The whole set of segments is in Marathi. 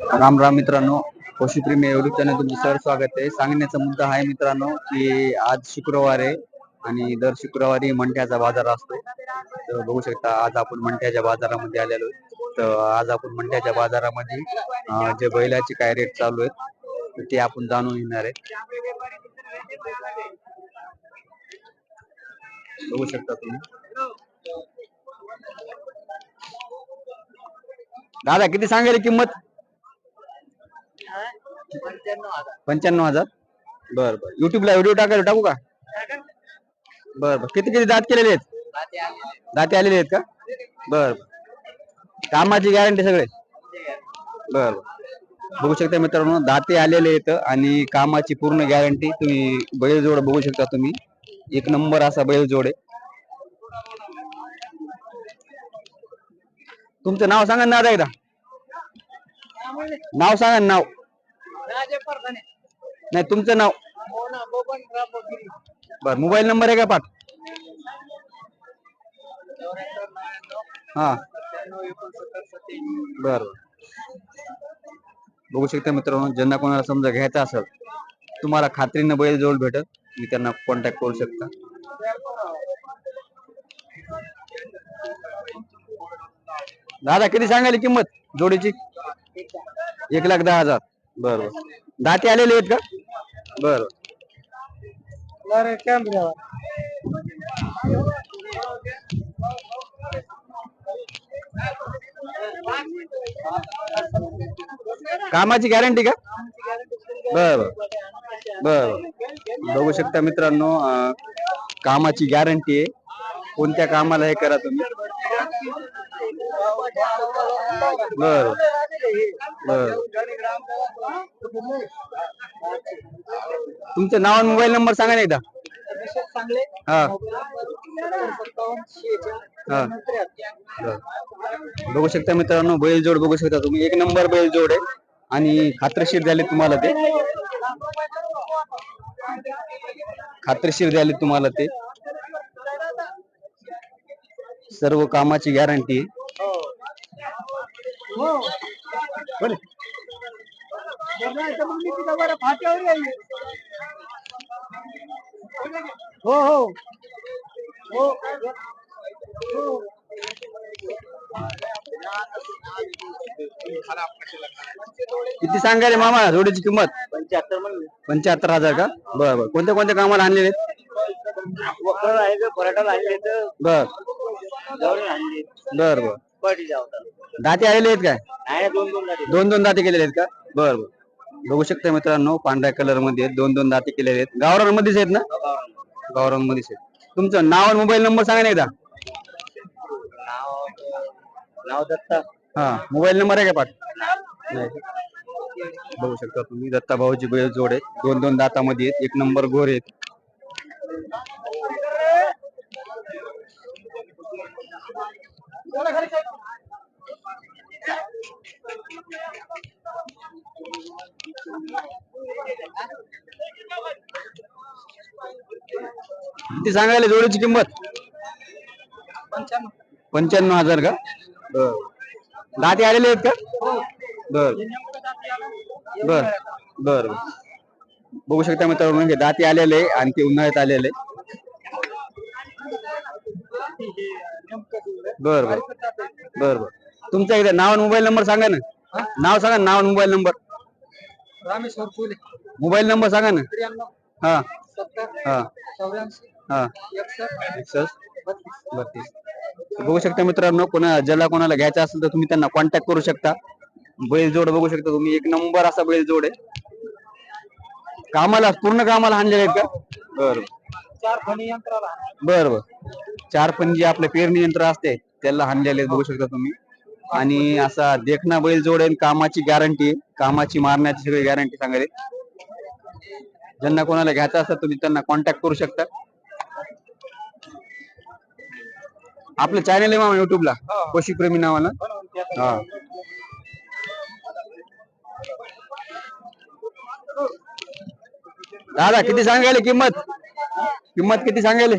राम राम मित्रांनो. पशुप्रेमी एवढी त्यांना तुमचं सर स्वागत आहे. सांगण्याचा मुद्दा आहे मित्रांनो की आज शुक्रवार आहे आणि दर शुक्रवारी मंठ्याचा बाजार असतो. तर बघू शकता आज आपण मंठ्याच्या बाजारामध्ये आलेलो तर आज आपण मंठ्याच्या बाजारामध्ये जे बैलाचे काय रेट चालू आहेत ते आपण जाणून घेणार आहे. बघू शकता तुम्ही. दादा किती सांगायला किंमत? पंच्याण्णव हजार. बर बर. युट्यूबला व्हिडिओ टाकायला टाकू का? बर बर. किती किती दात केलेले आहेत? दाते आलेले आहेत. का? बर. कामाची गॅरंटी सगळे? बर बर. बघू शकता मित्रांनो दाते आलेले आहेत आणि कामाची पूर्ण गॅरंटी तुम्ही बैलजोड बघू शकता तुम्ही. एक नंबर असा बैलजोड आहे. तुमचं नाव सांगा ना दादा एकदा. नाव सांगा नाव. नाही तुमचं नाव? बर मोबाईल नंबर आहे का पाठ? हा. बर. बघू शकता मित्रांनो ज्यांना कोणाला समजा घ्यायचा असेल तुम्हाला खात्रीनं बैल जवळ भेटत मी त्यांना कॉन्टॅक्ट करू शकता. दादा किती सांगायली किंमत जोडीची? एक लाख दहा हजार. बर. बर. दाते आलेले आहेत का? बर. कामाची गॅरंटी का? बर. बर. बर बघू शकता मित्रांनो अं, कामाची गॅरंटी आहे. कोणत्या कामाला हे करा तुम्ही? बर. बर तुमचं नाव आणि मोबाईल नंबर सांगा ना एकदा. हा. हा. बर. बघू शकता मित्रांनो बैलजोड बघू शकता तुम्ही. एक नंबर बैलजोड आहे. आणि खात्रीशीर झाले तुम्हाला ते. खात्रीशीर झाले तुम्हाला ते. सर्व कामाची गॅरंटी आहे. हो हो. हो किती सांगायले मामा जोडीची किंमत? पंच्याहत्तर हजार का? बर बर. कोणत्या कोणत्या कामाला आणलेले आहेत? वखर आहे का पराठा आणले तर बर. बर बर. दाते आलेले आहेत काय? नाही दोन दोन लागले दोन दोन दाते केलेले आहेत का? बर बर. बघू शकता मित्रांनो पांढऱ्या कलरमध्ये. दोन दोन दाते केलेले आहेत. गावरान मध्येच आहेत ना? गावरान मध्येच आहेत. तुमचं नाव आणि मोबाईल नंबर सांगा ना एकदा. नाव नाव दत्ता. हा मोबाईल नंबर आहे का पाठ? नाही. बघू शकता तुम्ही दत्ता भाऊची बैल जोड आहे दोन दोन दातामध्ये आहेत. एक नंबर गोर आहेत. किती सांगायला जोडीची किंमत? पंच्याण्णव हजार का? बर. दाते आलेले आहेत का? बर. बर. बर. बघू शकता मित्रांनो म्हणजे दाते आलेले आणखी आणि ते उन्हाळ्यात आलेले बर बर. बर बर. तुमचा एकदा नाव आणि मोबाईल नंबर सांगा ना. नाव सांगा नाव आणि mobile number. Rameshwar Phule. Mobile number सांगा ना. हा. हा. हा. एकसष्ट बत्तीस. बघू शकता मित्रांनो कोणा ज्याला कोणाला घ्यायचं असेल तर तुम्ही त्यांना कॉन्टॅक्ट करू शकता. बैल जोड बघू शकता तुम्ही. एक नंबर असा बैल जोड आहे. कामाला पूर्ण कामाला आणलेले आहेत का? बर. चार फणी यंत्राला. बर बर. चार पंजी आपले पेरणी यंत्र असते त्याला हाणलेले आहेत बघू शकता तुम्ही. आणि असा देखना बैल जोड आहे आणि कामाची गॅरंटी आहे कामाची मारण्याची सगळी गॅरंटी सांगायला ज्यांना कोणाला घ्यायचं असतं तुम्ही त्यांना कॉन्टॅक्ट करू शकता. आपलं चॅनल आहे मामा युट्यूबला पशुप्रेमी नावानं. हा. दादा किती सांगायले किंमत? किंमत किती सांगायले?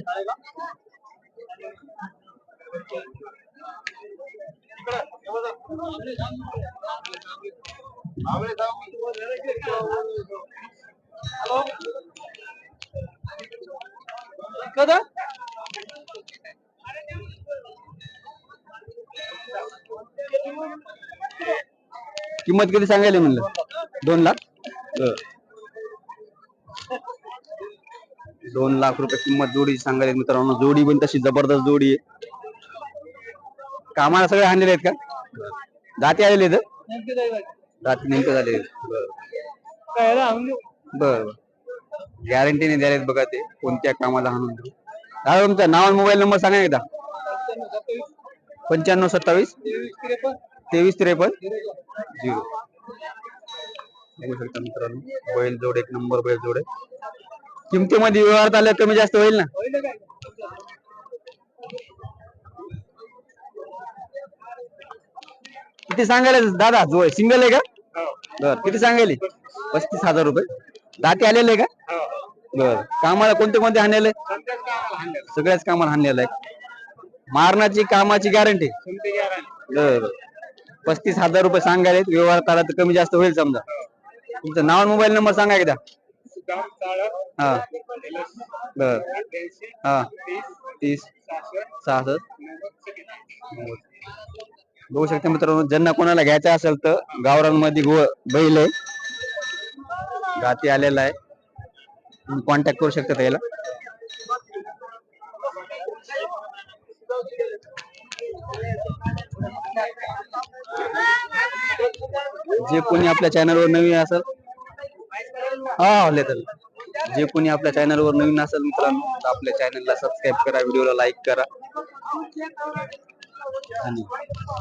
कदा? किंमत किती सांगायला म्हणलं? दोन लाख? दोन लाख रुपये किंमत जोडी सांगायला मित्रांनो. जोडी पण तशी जबरदस्त जोडी आहे. कामाला सगळे आणलेले आहेत का? जाते आलेले आहेत? दाती नेमके झाले. बर आणून देऊ बर गॅरंटीने द्यायला बघा ते कोणत्या कामाला आणून देऊ. दादा तुमचा नाव आणि मोबाईल नंबर सांगा एकदा. पंच्याण्णव सत्तावीस. तेवीस त्रेपन्न. झिरो. झिरो बघू शकता मित्रांनो बैल जोड एक नंबर बैल जोड आहे. किमतीमध्ये व्यवहार आल्या कमी जास्त होईल ना? किती सांगायला दादा जो सिंगल आहे का? बर किती सांगायले? पस्तीस हजार रुपये. दाती आलेले का? बर. कामाला कोणते कोणते आणलेले सगळ्याच कामाला आणलेलं आहे. मारणाची कामाची गॅरंटी बर. पस्तीस हजार रुपये सांगायला व्यवहार आला तर कमी जास्त होईल समजा. तुमचं नाव मोबाईल नंबर सांगा एकदा. हा. बर. हा. तीस सहासष्ट बघू शकता मित्रांनो ज्यांना कोणाला घ्यायचं असेल तर गावरांमध्ये गो बैल आहे. गाती आलेला आहे. तुम्ही कॉन्टॅक्ट करू शकता त्याला. जे कोणी आपल्या चॅनलवर नवीन असेल हा तर. जे कोणी आपल्या चॅनलवर नवीन असेल मित्रांनो तर आपल्या चॅनलला सबस्क्राईब करा व्हिडिओला लाईक करा. धन्यवाद.